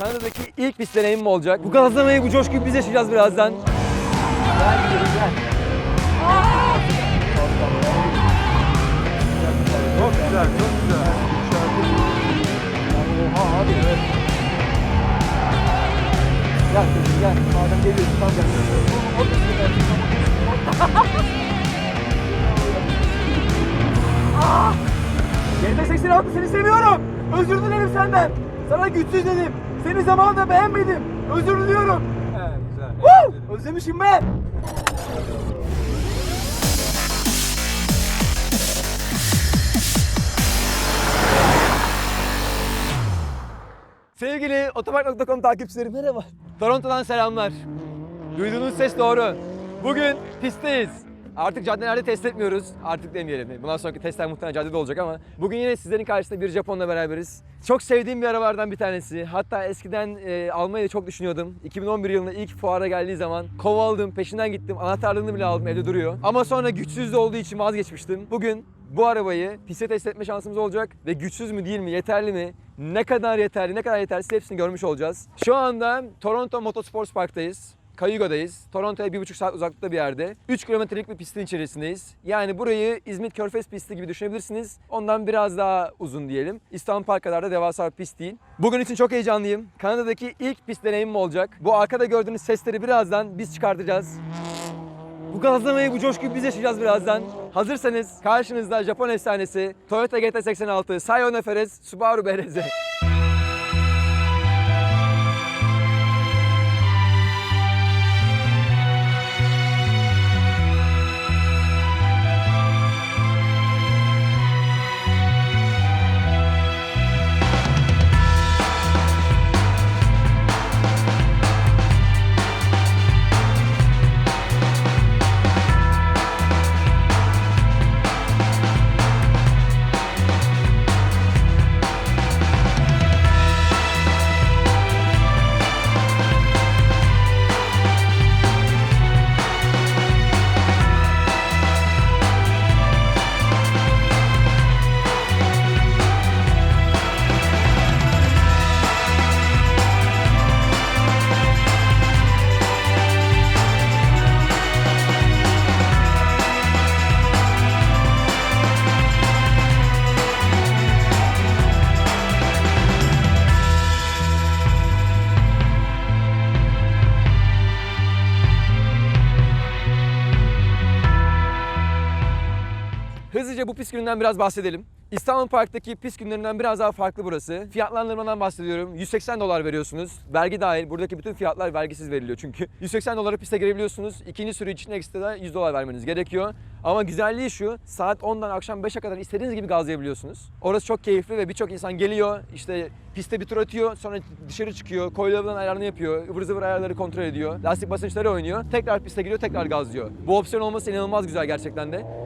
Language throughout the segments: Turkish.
Kanada'daki ilk pist deneyimim olacak. Bu gazlamayı, bu coşkuyu biz yaşayacağız birazdan. Gel gel. Çok güzel, çok güzel. Oha abi evet. Gel kızım gel. Madem geliyorsun tam gel. Ah! Yerine 86 seni seviyorum. Özür dilerim senden. Sana güçsüz dedim. Seni zamanında beğenmedim. Özür diliyorum. Evet, güzel. Woo! Özlemişim ben. Sevgili otopark.com takipçileri merhaba. Toronto'dan selamlar. Duyduğunuz ses doğru. Bugün pistteyiz. Artık caddelerde test etmiyoruz. Artık demeyelim. Bundan sonraki testler muhtemelen caddede olacak ama bugün yine sizlerin karşısında bir Japon'la beraberiz. Çok sevdiğim bir arabalardan bir tanesi. Hatta eskiden e, almayı da çok düşünüyordum. 2011 yılında ilk fuara geldiği zaman kovaldım, peşinden gittim. Anahtarlığını bile aldım, evde duruyor. Ama sonra güçsüz olduğu için vazgeçmiştim. Bugün bu arabayı piste test etme şansımız olacak ve güçsüz mü değil mi, yeterli mi, ne kadar yeterli, ne kadar yetersiz hepsini görmüş olacağız. Şu anda Toronto Motorsports Park'tayız. Cayugo'dayız. Toronto'ya bir buçuk saat uzaklıkta bir yerde. 3 kilometrelik bir pistin içerisindeyiz. Yani burayı İzmit Körfez pisti gibi düşünebilirsiniz. Ondan biraz daha uzun diyelim. İstanbul Park kadar da devasa bir pist değil. Bugün için çok heyecanlıyım. Kanada'daki ilk pist deneyimim olacak. Bu arkada gördüğünüz sesleri birazdan biz çıkartacağız. Bu gazlamayı, bu coşkuyu biz yaşayacağız birazdan. Hazırsanız karşınızda Japon efsanesi Toyota GT86, Scion FRS, Subaru BRZ. Hızlıca bu pist gününden biraz bahsedelim. İstanbul Park'taki pist günlerinden biraz daha farklı burası. Fiyatlandırmadan bahsediyorum. 180 dolar veriyorsunuz. Vergi dahil. Buradaki bütün fiyatlar vergisiz veriliyor çünkü. 180 dolara piste girebiliyorsunuz. İkinci sürü için ekstra 100 dolar vermeniz gerekiyor. Ama güzelliği şu, saat 10'dan akşam 5'e kadar istediğiniz gibi gazlayabiliyorsunuz. Orası çok keyifli ve birçok insan geliyor, işte piste bir tur atıyor, sonra dışarı çıkıyor, koyulabilen ayarını yapıyor, ıvır zıvır ayarları kontrol ediyor, lastik basınçları oynuyor, tekrar piste giriyor, tekrar gazlıyor. Bu opsiyon olması inanılmaz güzel gerçekten de.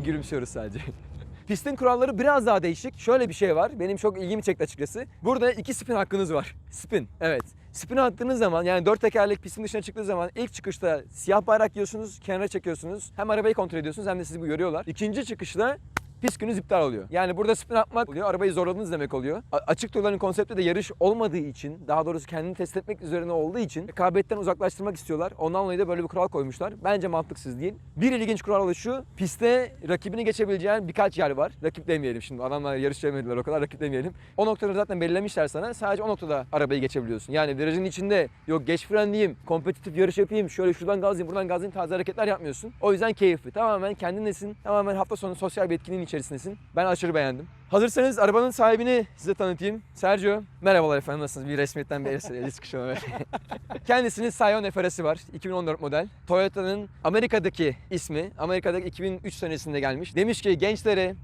Gülümsüyoruz sadece. Pistin kuralları biraz daha değişik. Şöyle bir şey var. Benim çok ilgimi çekti açıkçası. Burada iki spin hakkınız var. Spin. Evet. Spin attığınız zaman yani dört tekerlek pistin dışına çıktığı zaman ilk çıkışta siyah bayrak yiyorsunuz, kenara çekiyorsunuz. Hem arabayı kontrol ediyorsunuz hem de sizi bu görüyorlar. İkinci çıkışta pist gününüz iptal oluyor. Yani burada spin atmak oluyor, arabayı zorladınız demek oluyor. A- açık turların konsepti de yarış olmadığı için, daha doğrusu kendini test etmek üzerine olduğu için rekabetten uzaklaştırmak istiyorlar. Ondan dolayı da böyle bir kural koymuşlar. Bence mantıksız değil. Bir ilginç kural da şu, pistte rakibini geçebileceğin birkaç yer var. Rakip demeyelim şimdi, adamlar yarış o kadar rakip demeyelim. O noktaları zaten belirlemişler sana. Sadece o noktada arabayı geçebiliyorsun. Yani virajın içinde yok geç frenleyeyim, kompetitif yarış yapayım, şöyle şuradan gazlayayım, buradan gazlayayım tarzı hareketler yapmıyorsun. O yüzden keyifli. Tamamen kendinlesin. Tamamen hafta sonu sosyal bir etkinliğin içerisindesin. Ben aşırı beğendim. Hazırsanız arabanın sahibini size tanıtayım. Sergio. Merhabalar efendim nasılsınız? Bir resmiyetten bir el, ver. Kendisinin Scion FRS'i var. 2014 model. Toyota'nın Amerika'daki ismi. Amerika'daki 2003 senesinde gelmiş. Demiş ki gençlere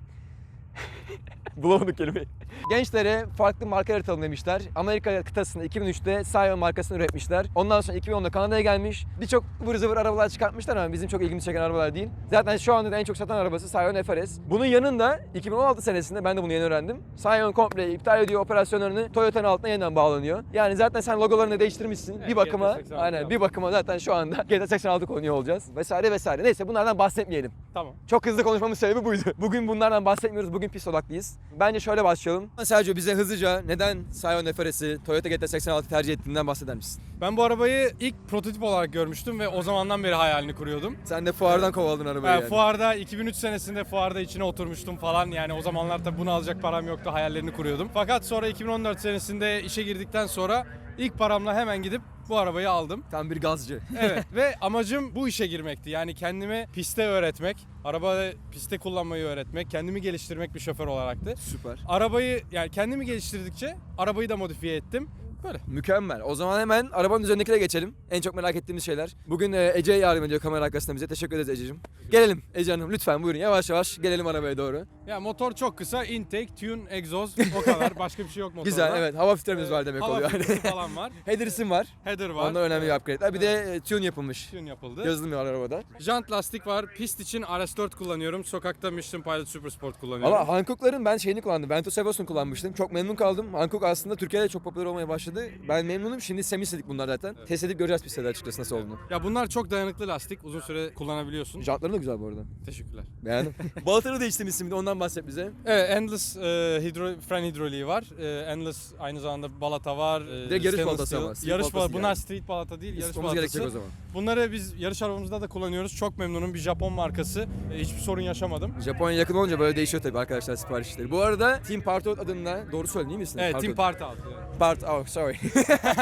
Bulamadık kelimeyi. Gençlere farklı markalar tanım demişler. Amerika kıtasında 2003'te Scion markasını üretmişler. Ondan sonra 2010'da Kanada'ya gelmiş. Birçok ıvır zıvır arabalar çıkartmışlar ama bizim çok ilgimizi çeken arabalar değil. Zaten şu anda da en çok satan arabası Scion FRS. Bunun yanında 2016 senesinde ben de bunu yeni öğrendim. Scion komple iptal ediyor operasyonlarını. Toyota'nın altına yeniden bağlanıyor. Yani zaten sen logolarını değiştirmişsin. Evet, bir bakıma GT86 aynen bir bakıma zaten şu anda GT86 konuyor olacağız. Vesaire vesaire. Neyse bunlardan bahsetmeyelim. Tamam. Çok hızlı konuşmamın sebebi buydu. Bugün bunlardan bahsetmiyoruz. Bugün pist odaklıyız. Bence şöyle başlayalım. Bakalım. Sergio bize hızlıca neden Scion FRS'i Toyota GT86 tercih ettiğinden bahseder misin? Ben bu arabayı ilk prototip olarak görmüştüm ve o zamandan beri hayalini kuruyordum. Sen de fuardan kovaladın arabayı Ben yani. fuarda 2003 senesinde fuarda içine oturmuştum falan. Yani o zamanlar tabii bunu alacak param yoktu. Hayallerini kuruyordum. Fakat sonra 2014 senesinde işe girdikten sonra ilk paramla hemen gidip bu arabayı aldım. Tam bir gazcı. Evet ve amacım bu işe girmekti. Yani kendime piste öğretmek, arabada piste kullanmayı öğretmek, kendimi geliştirmek bir şoför olaraktı. Süper. Arabayı yani kendimi geliştirdikçe arabayı da modifiye ettim. Böyle. Mükemmel. O zaman hemen arabanın üzerindekine geçelim. En çok merak ettiğimiz şeyler. Bugün e, Ece yardım ediyor kamera arkasında bize. Teşekkür ederiz Ece'cim. Gelelim Ece Hanım lütfen buyurun yavaş yavaş gelelim arabaya doğru. Ya motor çok kısa, intake, tune, egzoz o kadar. Başka bir şey yok motorda. Güzel evet hava filtremiz var demek Hava oluyor. filtresi falan var. Header'sim var. Header var. Onda önemli bir upgrade. Bir de e, tune yapılmış. Tune yapıldı. Yazılım var arabada. Jant lastik var. Pist için RS4 kullanıyorum. Sokakta Michelin Pilot Super Sport kullanıyorum. Ama Hankook'ların ben şeyini kullandım. Bento Sevos'unu kullanmıştım. Çok memnun kaldım. Hankook aslında Türkiye'de çok popüler olmaya başladı. Ben memnunum. Şimdi semi istedik bunlar zaten. Test edip göreceğiz pistte açıkçası nasıl olduğunu. Ya bunlar çok dayanıklı lastik. Uzun süre kullanabiliyorsun. Jantları da güzel bu arada. Teşekkürler. Beğendim. Balataları değiştirmişsin bir de ondan bahset bize. Evet, Endless e, hidro, fren hidroliği var. E, endless aynı zamanda balata var. E, de yarış balatası ama, Yarış balata. Bunlar yani. street balata değil, yarış Isıtmamız balatası. gerekecek o zaman. Bunları biz yarış arabamızda da kullanıyoruz. Çok memnunum. Bir Japon markası. E, hiçbir sorun yaşamadım. Japonya yakın olunca böyle değişiyor tabii arkadaşlar siparişleri. Bu arada Team Partout adında doğru söyledin değil misin? Evet, Team Partout. Part Out. Part, oh sorry.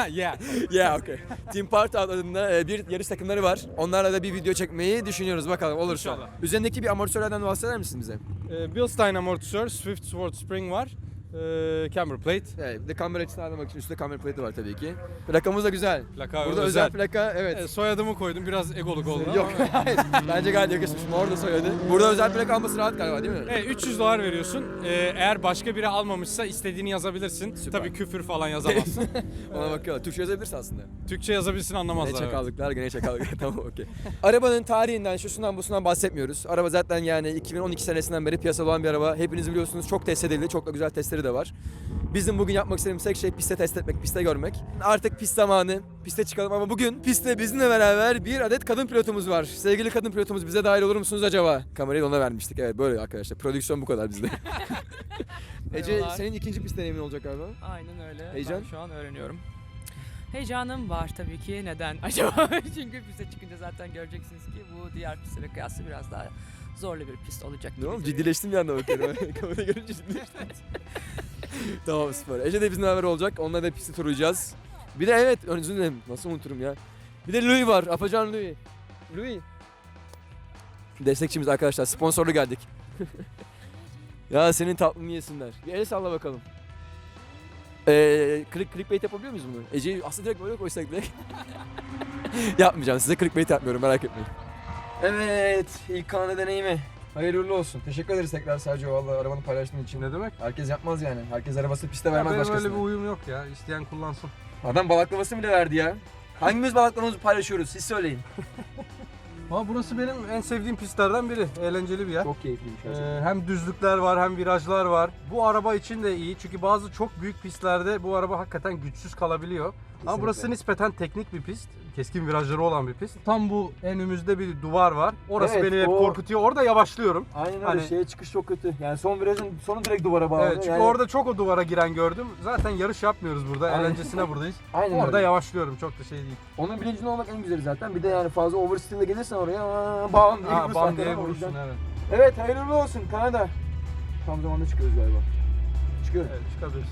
yeah. yeah okay. Team Partout adında e, bir yarış takımları var. Onlarla da bir video çekmeyi düşünüyoruz bakalım olursa. İnşallah. Üzerindeki bir amortisörlerden bahseder misin bize? E, Bilstein amortisör, Swift Sword Spring var. E, camber plate. Evet, bir de kamera açısını almak için üstte kamera plate'i var tabii ki. Plakamız da güzel. Plaka Burada özel, plaka evet. E, soyadımı koydum. Biraz egoluk oldu Yok ama. hayır. Bence gayet yakışmış. Mor da soyadı. Burada özel plaka alması rahat galiba değil mi? Evet, 300 dolar veriyorsun. E, eğer başka biri almamışsa istediğini yazabilirsin. Süper. Tabii küfür falan yazamazsın. Ona bakıyorlar. Türkçe yazabilirsin aslında. Türkçe yazabilirsin Ne anlamazlar. evet. çakallıklar gene çakallıklar tamam okey. Arabanın tarihinden şusundan busundan bahsetmiyoruz. Araba zaten yani 2012 senesinden beri piyasada olan bir araba. Hepiniz biliyorsunuz çok test edildi. Çok da güzel testleri de var. Bizim bugün yapmak istediğimiz tek şey piste test etmek, piste görmek. Artık pist zamanı. Piste çıkalım ama bugün pistte bizimle beraber bir adet kadın pilotumuz var. Sevgili kadın pilotumuz bize dahil olur musunuz acaba? Kamerayı da ona vermiştik. Evet böyle arkadaşlar. Prodüksiyon bu kadar bizde. Ece Merhabalar. senin ikinci pist deneyimin olacak galiba. Aynen öyle. Heyecan? Ben şu an öğreniyorum. Heyecanım var tabii ki. Neden acaba? Çünkü piste çıkınca zaten göreceksiniz ki bu diğer pistlere kıyasla biraz daha zorlu bir pist olacak. Ne oğlum ciddileştim bir anda bakıyorum. Kamerayı görünce ciddileştim. tamam süper. Ece de bizimle beraber olacak. Onunla da pisti turlayacağız. Bir de evet özür dilerim. Nasıl unuturum ya. Bir de Louis var. Apacan Louis. Louis. Destekçimiz arkadaşlar. Sponsorlu geldik. ya senin tatlını yesinler. Bir el salla bakalım. Ee, click, clickbait yapabiliyor muyuz bunu? Ece'yi aslında direkt böyle koysak direkt. Yapmayacağım. Size clickbait yapmıyorum. Merak etmeyin. Evet. ilk kanlı deneyimi. Hayırlı uğurlu olsun. Teşekkür ederiz tekrar Sergio valla arabanı paylaştığın için. Ne demek? Herkes yapmaz yani. Herkes arabası piste vermez benim başkasına. öyle bir uyum yok ya. İsteyen kullansın. Adam balaklavasını bile verdi ya. Hangimiz balaklavamızı paylaşıyoruz siz söyleyin. Ama burası benim en sevdiğim pistlerden biri. Eğlenceli bir yer. Çok keyifliymiş Ee, hem düzlükler var hem virajlar var. Bu araba için de iyi çünkü bazı çok büyük pistlerde bu araba hakikaten güçsüz kalabiliyor. Ama burası nispeten teknik bir pist. Keskin virajları olan bir pist. Tam bu önümüzde bir duvar var. Orası Evet, beni hep o- korkutuyor. Orada yavaşlıyorum. Aynen öyle. Hani- Şeye çıkış çok kötü. Yani son virajın sonu direkt duvara bağlı. Evet çünkü Yani- orada çok o duvara giren gördüm. Zaten yarış yapmıyoruz burada. Aynen. Eğlencesine buradayız. Aynen Orada öyle. yavaşlıyorum. Çok da şey değil. Onun bilincinde olmak en güzeli zaten. Bir de yani fazla oversteer'le gelirsen oraya aa, bam diye Ha, vurursun bam arkadan diye o vurursun yüzden- evet. Evet hayırlı uğurlu olsun Kanada. Tam zamanda çıkıyoruz galiba. Çıkıyoruz. Evet çıkabiliriz.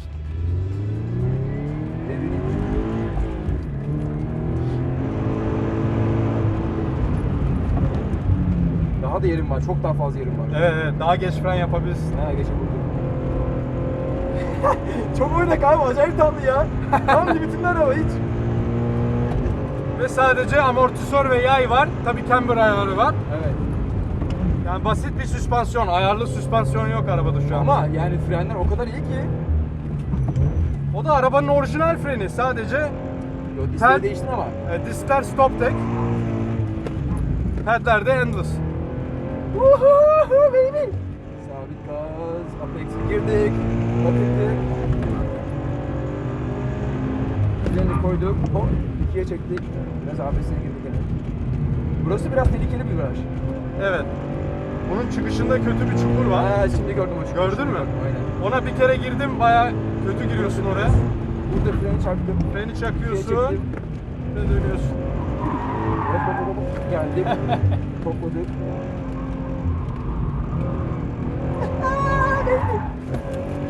Daha da yerim var. Çok daha fazla yerim var. Evet evet daha geç fren yapabilirsin. Ha geçe buldum. Çok oynak abi acayip tatlı ya. Tam limitinde araba hiç. Ve sadece amortisör ve yay var. Tabii camber ayarı var. Evet. Yani basit bir süspansiyon. Ayarlı süspansiyon yok arabada şu an. Ama yani frenler o kadar iyi ki. o da arabanın orijinal freni. Sadece Yok Tel- disleri değiştin ama. e, diskler stop tek. Headler de endless. Woohoo baby. Sabit gaz. Apex'e girdik. Bakıldık. Freni koyduk. Hop. ikiye çektik. Biraz ABS'ye girdik yine. Burası biraz tehlikeli bir viraj. Evet. Bunun çıkışında kötü bir çukur var. Ha, şimdi gördüm o çukuru. Gördün mü? Aynen. Ona bir kere girdim baya kötü giriyorsun oraya. Burada freni çaktım. Freni çakıyorsun ve dönüyorsun. Hop hop hop hop. Geldik. Topladık.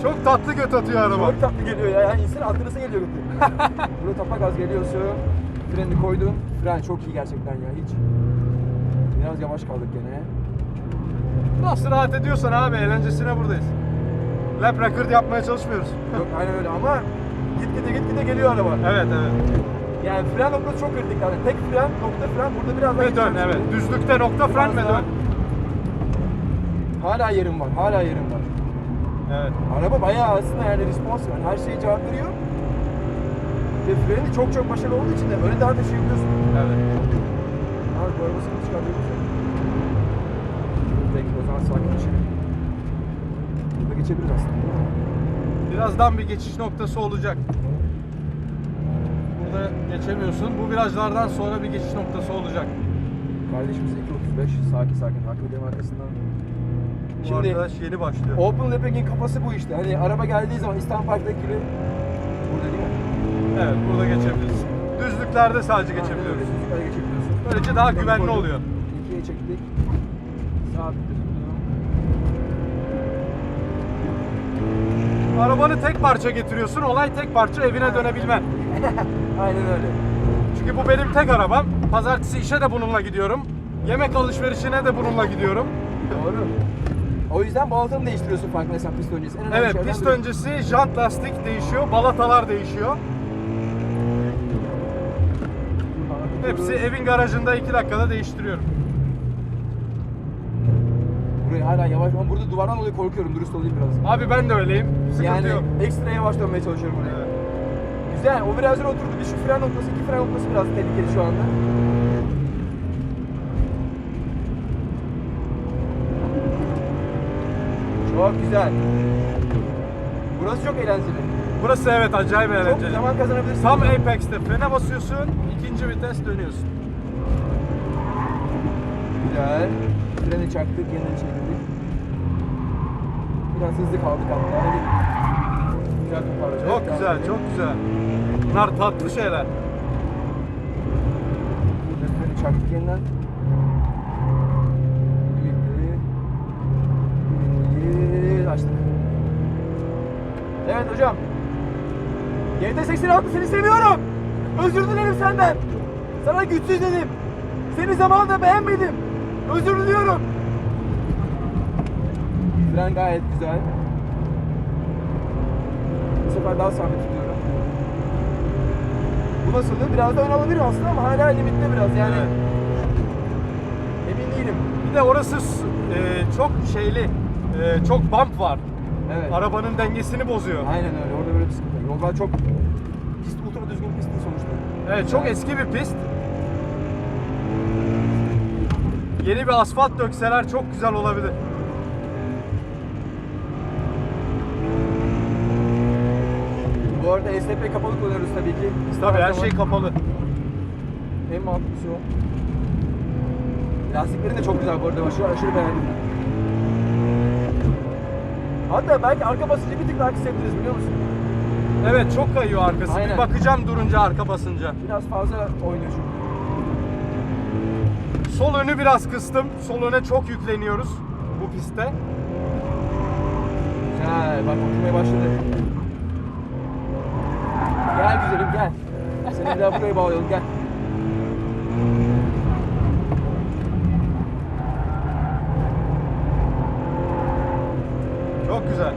Çok tatlı göt atıyor araba. Çok tatlı geliyor ya. Yani insan aklınıza geliyor götü. Burada tapa gaz geliyorsun. Freni koydun. Fren çok iyi gerçekten ya. Hiç. Biraz yavaş kaldık gene. Nasıl rahat ediyorsan abi eğlencesine buradayız. Lap record yapmaya çalışmıyoruz. Yok aynen öyle ama gitgide gitgide geliyor araba. Evet evet. Yani fren noktası çok kritik yani. Tek fren, nokta fren burada biraz daha Ve dön evet. Düzlükte nokta fren ve dön. Hala yerim var, hala yerim var. Evet. Araba bayağı aslında yani respons yani her şeye cevap veriyor. Ve freni çok çok başarılı olduğu için de öne daha taşıyabiliyorsun. Evet. Abi bu arabasını çıkartıyoruz. Peki o zaman sakin geçelim. Burada geçebiliriz aslında. Birazdan bir geçiş noktası olacak. Burada geçemiyorsun. Bu virajlardan sonra bir geçiş noktası olacak. Kardeşimiz 2.35 sakin sakin haklı arkasından. Şimdi arkadaş yeni başlıyor. Open Lapping'in kafası bu işte. Hani araba geldiği zaman İstanbul Park'taki gibi burada değil mi? Evet burada geçebiliriz. Düzlüklerde sadece geçebiliyoruz. Süzükler geçebiliyorsun. Böylece daha Buradan güvenli koyduk. oluyor. İkiye çektik. Sabit tuttum. Arabanı tek parça getiriyorsun. Olay tek parça evine dönebilmen. Aynen öyle. Çünkü bu benim tek arabam. Pazartesi işe de bununla gidiyorum. Yemek alışverişine de bununla gidiyorum. Doğru. O yüzden baltanı değiştiriyorsun farkındaysan pist öncesi. En önemli Evet, şeylerden pist biri. öncesi jant lastik değişiyor, balatalar değişiyor. Hepsi evin garajında 2 dakikada değiştiriyorum. Buraya hala yavaş ama burada duvardan dolayı korkuyorum dürüst olayım biraz. Abi ben de öyleyim. Sıkıntı yani yok. ekstra yavaş dönmeye çalışıyorum buraya. Evet. Güzel. O virajlara oturdu. Bir şu fren noktası, iki fren noktası biraz tehlikeli şu anda. Çok güzel. Burası çok eğlenceli. Burası evet acayip Çok eğlenceli. zaman kazanabilirsin. Tam Apex'te frene basıyorsun, ikinci vites dönüyorsun. Güzel. Freni çaktık, yeniden çektik. Biraz hızlı kaldık hatta. Güzel toparladık. Çok güzel, çok güzel. Bunlar tatlı şeyler. Freni çaktık yeniden. Evet hocam. GT86 seni seviyorum. Özür dilerim senden. Sana güçsüz dedim. Seni zamanında beğenmedim. Özür diliyorum. Fren gayet güzel. Bu sefer daha sabit tutuyorum. Bu nasıldı? Biraz da ön alabilir aslında ama hala limitte biraz yani. Emin değilim. Bir de orası e, çok şeyli, e, çok bump var. Evet. Arabanın dengesini bozuyor. Aynen öyle. Orada böyle bir sıkıntı. Yollar çok pist ultra düzgün pist değil sonuçta. Evet, çok eski bir pist. Yeni bir asfalt dökseler çok güzel olabilir. Bu arada ESP kapalı kullanıyoruz tabii ki. Tabii her şey kapalı. En mantıklısı o. Lastiklerin de çok güzel bu arada. Aşırı, aşırı beğendim. Hatta belki arka basıncı bir tık daha kısabiliriz biliyor musun? Evet çok kayıyor arkası. Aynen. Bir bakacağım durunca arka basınca. Biraz fazla oynuyor çünkü. Sol önü biraz kıstım. Sol öne çok yükleniyoruz bu pistte. Güzel. Bak oturmaya başladı. Gel güzelim gel. Seni bir daha buraya bağlayalım gel. Çok güzel.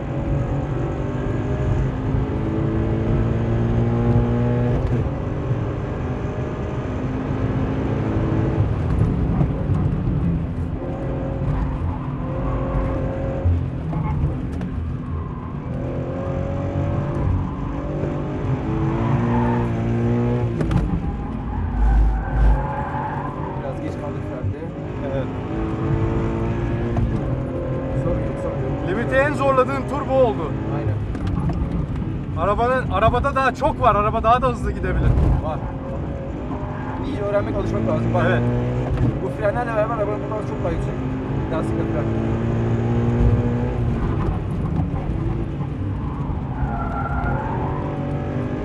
Biraz geç kaldık frende. Evet. Sorun yok sorun yok. Limite en zorladığın tur bu oldu. Aynen. Arabanın arabada daha çok var. Araba daha da hızlı gidebilir. Var. İyi öğrenmek alışmak lazım. Bak. Evet. Bu fren frenlerle beraber arabanın performansı çok daha yüksek. Lastikle fren.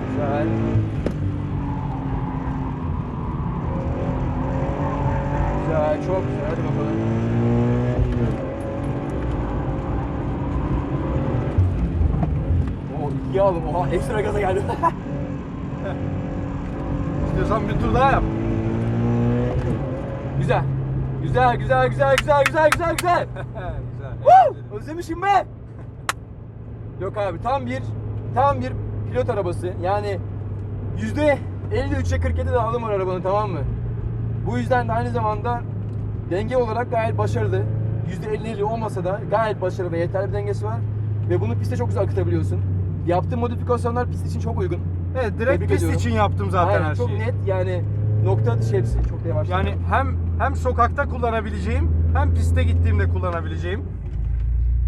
Güzel. Güzel, çok güzel. Hadi bakalım. Aldım. Oha, ekstra gaza geldim. İstiyorsan bir tur daha yap. güzel. Güzel, güzel, güzel, güzel, güzel, güzel, güzel. Güzel. Woo! Özlemişim be. Yok abi tam bir tam bir pilot arabası. Yani yüzde 53'e 47 de alım var arabanın tamam mı? Bu yüzden de aynı zamanda denge olarak gayet başarılı. Yüzde 50 olmasa da gayet başarılı ve yeterli bir dengesi var. Ve bunu piste çok güzel akıtabiliyorsun. Yaptığın modifikasyonlar pist için çok uygun. Evet direkt Tebrik pist ediyorum. için yaptım zaten Aynen, her çok şeyi. net yani nokta atışı hepsi çok yavaş. Yani hem hem sokakta kullanabileceğim hem piste gittiğimde kullanabileceğim.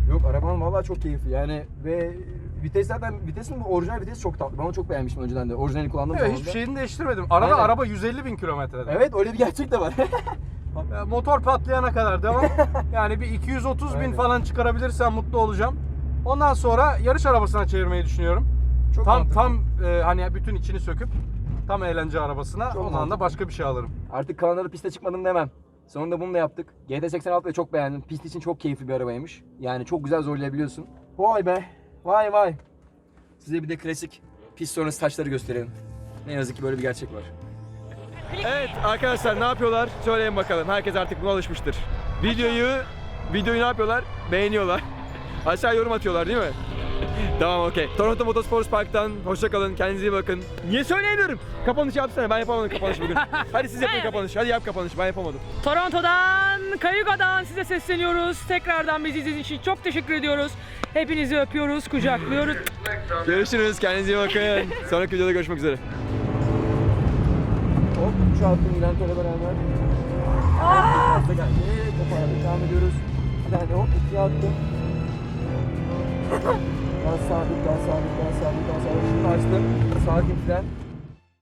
Yok araban vallahi çok keyifli yani ve vites zaten vitesin bu orijinal vites çok tatlı. Ben onu çok beğenmiştim önceden de. Orijinalini kullandığım Evet hiçbir şeyini değiştirmedim. Arada Aynen. araba 150 bin kilometrede. Evet öyle bir gerçek de var. Motor patlayana kadar devam. yani bir 230 bin Aynen. falan çıkarabilirsem mutlu olacağım. Ondan sonra yarış arabasına çevirmeyi düşünüyorum. çok tam mantıklı. tam e, hani bütün içini söküp tam eğlence arabasına Çok o zaman da mantıklı. başka bir şey alırım. Artık Kanada'da piste çıkmadım demem. Sonunda bunu da yaptık. GT86 da çok beğendim. Pist için çok keyifli bir arabaymış. Yani çok güzel zorlayabiliyorsun. Vay be. Vay vay. Size bir de klasik pist sonrası taçları gösterelim. Ne yazık ki böyle bir gerçek var. Evet arkadaşlar ne yapıyorlar? Söyleyin bakalım. Herkes artık buna alışmıştır. Videoyu videoyu ne yapıyorlar? Beğeniyorlar. Aşağı yorum atıyorlar değil mi? tamam okey. Toronto Motorsports Park'tan hoşça kalın. Kendinize iyi bakın. Niye söyleyemiyorum? Kapanışı yapsana. Ben yapamadım kapanış bugün. Hadi siz yapın kapanış. Hadi yap kapanış. Ben yapamadım. Toronto'dan, Cayuga'dan size sesleniyoruz. Tekrardan bizi izlediğiniz için çok teşekkür ediyoruz. Hepinizi öpüyoruz, kucaklıyoruz. Görüşürüz. Kendinize iyi bakın. Sonraki videoda görüşmek üzere. Hop şu attım Bülent ile beraber. Aaa! geldi. Toparladık. Devam ediyoruz. Bir tane hop ikiye attım. Gaz sabit, gaz sabit, gaz sabit, gaz sabit. Şimdi açtım. Sakin fren.